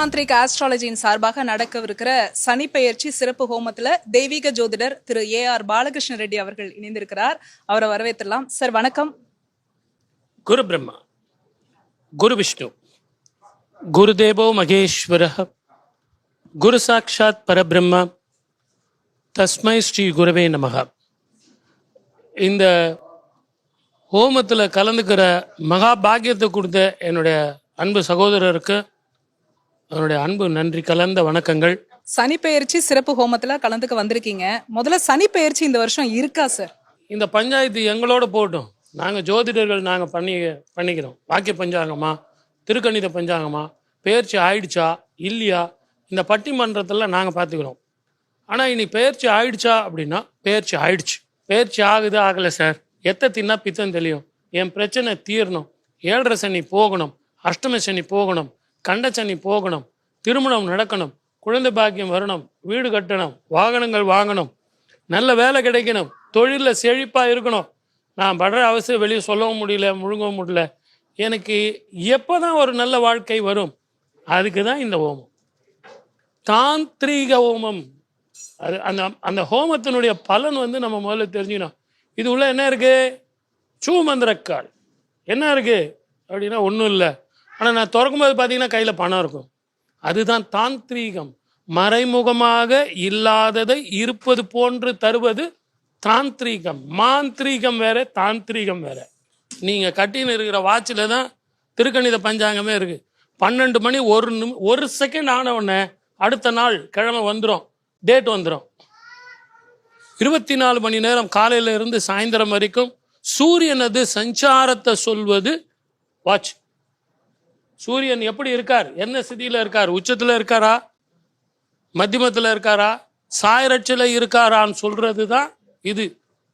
தாந்திரிக் ஆஸ்ட்ராலஜியின் சார்பாக நடக்கவிருக்கிற சனி பெயர்ச்சி சிறப்பு ஹோமத்துல தெய்வீக ஜோதிடர் திரு ஏ ஆர் பாலகிருஷ்ண ரெட்டி அவர்கள் இணைந்திருக்கிறார். அவரை வரவேற்றலாம். சார் வணக்கம். குரு பிரம்மா குரு விஷ்ணு குருதேவோ மகேஸ்வர குரு சாட்சாத் பரபிரம்மா தஸ்மை ஸ்ரீ குருவே நமக. இந்த ஹோமத்தில் கலந்துக்கிற மகா பாக்கியத்தை கொடுத்த என்னுடைய அன்பு சகோதரருக்கு என்னுடைய அன்பு நன்றி கலந்த வணக்கங்கள். சனி பெயர்ச்சி சிறப்பு ஹோமத்துல கலந்துக்க வந்திருக்கீங்க. முதல்ல சனி பெயர்ச்சி இந்த வருஷம் இருக்கா சார்? இந்த பஞ்சாயத்து எங்களோட போகட்டும். நாங்கள் ஜோதிடர்கள் நாங்கள் பண்ணி பண்ணிக்கிறோம். வாக்கிய பஞ்சாங்கமா திருக்கணித பஞ்சாங்கமா பெயர்ச்சி ஆயிடுச்சா இல்லையா இந்த பட்டிமன்றத்தில் நாங்கள் பார்த்துக்கிறோம் ஆனால் இனி பெயர்ச்சி ஆயிடுச்சா அப்படின்னா பெயர்ச்சி ஆயிடுச்சு. பெயர்ச்சி ஆகுது ஆகலை சார். எத்தை தின்னா பித்தம் தெரியும் என் பிரச்சனை தீரணும். ஏழரை சனி போகணும். அஷ்டம சனி போகணும். கண்டச்சனி போகணும் திருமணம் நடக்கணும் குழந்தை பாக்கியம் வரணும் வீடு கட்டணும் வாகனங்கள் வாங்கணும் நல்ல வேலை கிடைக்கணும் தொழிலில் செழிப்பாக இருக்கணும். நான் படுற அவசியம் வெளியே சொல்லவும் முடியல முழுங்கவும் முடியல. எனக்கு எப்போ தான் ஒரு நல்ல வாழ்க்கை வரும் அதுக்கு தான் இந்த ஹோமம். தாந்திரீக ஹோமம். அது அந்த அந்த ஹோமத்தினுடைய பலன் வந்து நம்ம முதல்ல தெரிஞ்சுக்கணும். இது உள்ள என்ன இருக்குது சூமந்திரக்கால். என்ன இருக்குது அப்படின்னா ஒன்றும் இல்லை. ஆனால் நான் திறக்கும்போது பார்த்தீங்கன்னா கையில் பணம் இருக்கும். அதுதான் தாந்திரீகம். மறைமுகமாக இல்லாததை இருப்பது போன்று தருவது தாந்திரீகம். மாந்திரீகம் வேற தாந்திரீகம் வேற. நீங்கள் கட்டின்னு இருக்கிற வாட்சில் தான் திருக்கணித பஞ்சாங்கமே இருக்கு. பன்னெண்டு மணி ஒரு நிமி ஒரு செகண்ட் ஆன உடனே அடுத்த நாள் கிழமை வந்துடும் டேட் வந்துடும் இருபத்தி நாலு மணி நேரம் காலையில இருந்து சாயந்தரம் வரைக்கும் சூரியனது சஞ்சாரத்தை சொல்வது வாட்ச். சூரியன் எப்படி இருக்கார்? என்ன ஸ்திதியில் இருக்கார்? உச்சத்தில் இருக்காரா? மத்தியமத்தில் இருக்காரா? சாயரட்சில இருக்காரான்னு சொல்கிறது தான் இது.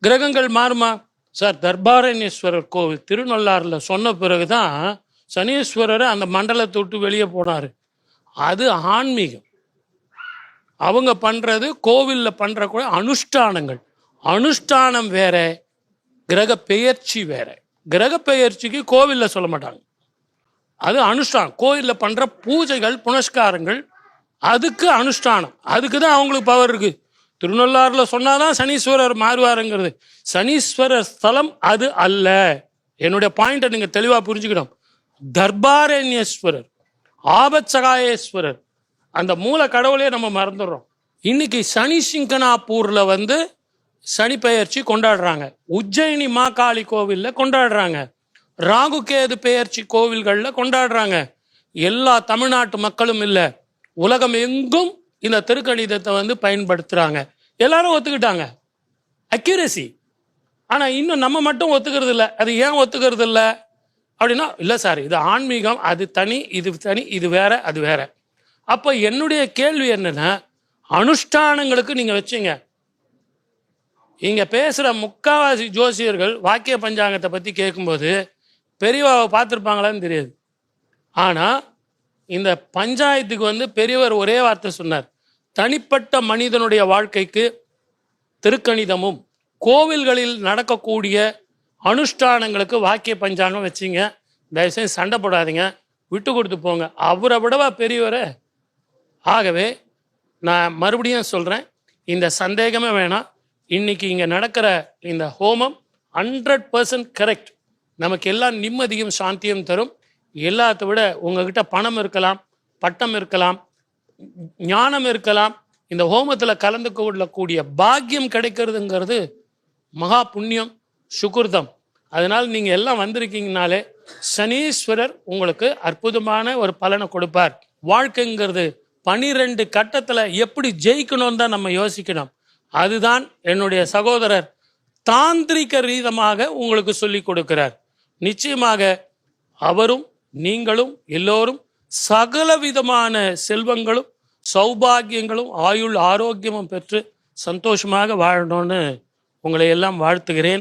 கிரகங்கள் மாறுமா? சார் தர்பாரண்யேஸ்வரர் கோவில் திருநள்ளாறில் சொன்ன பிறகு தான் சனீஸ்வரர் அந்த மண்டலத்தை விட்டு வெளியே போனார். அது ஆன்மீகம். அவங்க பண்ணுறது கோவிலில் பண்ணுற கூட அனுஷ்டானங்கள். அனுஷ்டானம் வேற கிரக பெயர்ச்சி வேற. கிரக பெயர்ச்சிக்கு கோவில்ல சொல்ல மாட்டாங்க. அது அனுஷ்டானம். கோயிலில் பண்ணுற பூஜைகள் புனஸ்காரங்கள் அதுக்கு அனுஷ்டானம். அதுக்கு தான் அவங்களுக்கு பவர் இருக்கு. திருநள்ளாறுல சொன்னாதான் சனீஸ்வரர் மாறுவாருங்கிறது. சனீஸ்வரர் ஸ்தலம் அது அல்ல. என்னுடைய பாயிண்ட்டை நீங்கள் தெளிவாக புரிஞ்சுக்கணும். தர்பாரண்யேஸ்வரர் ஆபத்சகாயேஸ்வரர் அந்த மூல கடவுளே நம்ம மறந்துடுறோம். இன்னைக்கு சனி சிங்கனாப்பூரில் வந்து சனி பெயர்ச்சி கொண்டாடுறாங்க. உஜ்ஜயினி மாகாளி கோவிலில் கொண்டாடுறாங்க. ராகு கேது பெயர்ச்சி கோவில்களில் கொண்டாடுறாங்க. எல்லா தமிழ்நாட்டு மக்களும் இல்லை. உலகம் எங்கும் இந்த திருக்கணிதத்தை வந்து பயன்படுத்துகிறாங்க எல்லாரும் ஒத்துக்கிட்டாங்க. அக்யூரசி ஆனால் இன்னும் நம்ம மட்டும் ஒத்துக்கிறது இல்லை. அது ஏன் ஒத்துக்கிறது இல்லை? அப்படின்னா இல்லை சார் இது ஆன்மீகம் அது தனி இது தனி இது வேற அது வேற. அப்போ என்னுடைய கேள்வி என்னென்ன அனுஷ்டானங்களுக்கு நீங்கள் வச்சுங்க. இங்கே பேசுகிற முக்காவாசி ஜோசியர்கள் வாக்கிய பஞ்சாங்கத்தை பற்றி கேட்கும்போது பெரியவாவை பார்த்துருப்பாங்களான்னு தெரியாது. ஆனால் இந்த பஞ்சாயத்துக்கு வந்து பெரியவர் ஒரே வார்த்தை சொன்னார். தனிப்பட்ட மனிதனுடைய வாழ்க்கைக்கு திருக்கணிதமும் கோவில்களில் நடக்கக்கூடிய அனுஷ்டானங்களுக்கு வாக்கிய பஞ்சாங்கம் வச்சிங்க. தயவுசெய்து சண்டை போடாதீங்க. விட்டு கொடுத்து போங்க. அவரை விடவா பெரியவரை? ஆகவே நான் மறுபடியும் சொல்கிறேன் இந்த சந்தேகமே வேணாம். இன்னைக்கு இங்கே நடக்கிற இந்த ஹோமம் ஹண்ட்ரட் பர்சன்ட் கரெக்ட் நமக்கு எல்லாம் நிம்மதியும் சாந்தியும் தரும். எல்லாத்த விட உங்ககிட்ட பணம் இருக்கலாம் பட்டம் இருக்கலாம் ஞானம் இருக்கலாம். இந்த ஹோமத்தில் கலந்து கொள்ளக்கூடிய பாக்கியம் கிடைக்கிறதுங்கிறது மகா புண்ணியம் சுகுர்தம். அதனால் நீங்கள் எல்லாம் வந்திருக்கீங்கனாலே சனீஸ்வரர் உங்களுக்கு அற்புதமான ஒரு பலனை கொடுப்பார். வாழ்க்கைங்கிறது பனிரெண்டு கட்டத்தில் எப்படி ஜெயிக்கணும்னு தான் நம்ம யோசிக்கணும். அதுதான் என்னுடைய சகோதரர் தாந்திரிக ரீதமாக உங்களுக்கு சொல்லி கொடுக்கிறார். நிச்சயமாக அவரும் நீங்களும் எல்லோரும் சகல விதமான செல்வங்களும் சௌபாகியங்களும் ஆயுள் ஆரோக்கியமும் பெற்று சந்தோஷமாக வாழணும்னு உங்களை எல்லாம் வாழ்த்துகிறேன்.